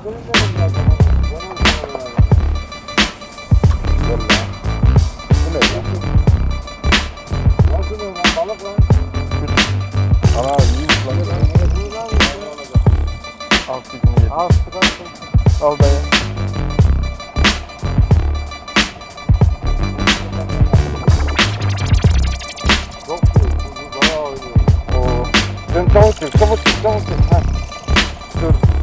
Al ye. Al. Al dayı. Sen çabuk çek, çabuk çek, çabuk çek. Heh. Dur.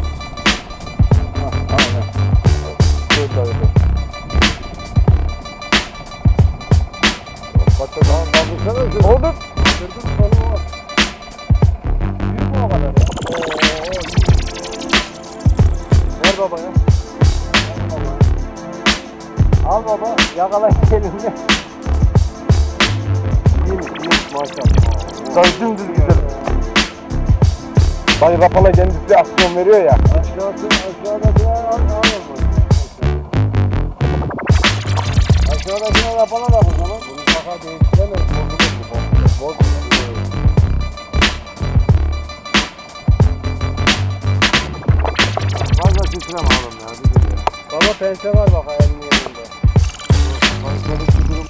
Bak bak Tamam kaldırsana şunu. Oldu. Kırdın sonu var. Büyük mü o kadar ya? Oo, Ver baba ya. Al baba, yakala elinde. İyiymiş, iyiymiş maşallah. Dayı dümdüz gidelim. Dayı rapala kendisi aksiyon veriyor ya. Aşağısı, aşağıda bir al, al. Aşağıda bir al yapana da bu zaman. Bunu fakat değiştiremez, bozulur bu, bozulur, bozulur. Fazla titreme oğlum ya, bir dur ya. Baba pense var bak ayağının yerinde. Bak, böyle bir durum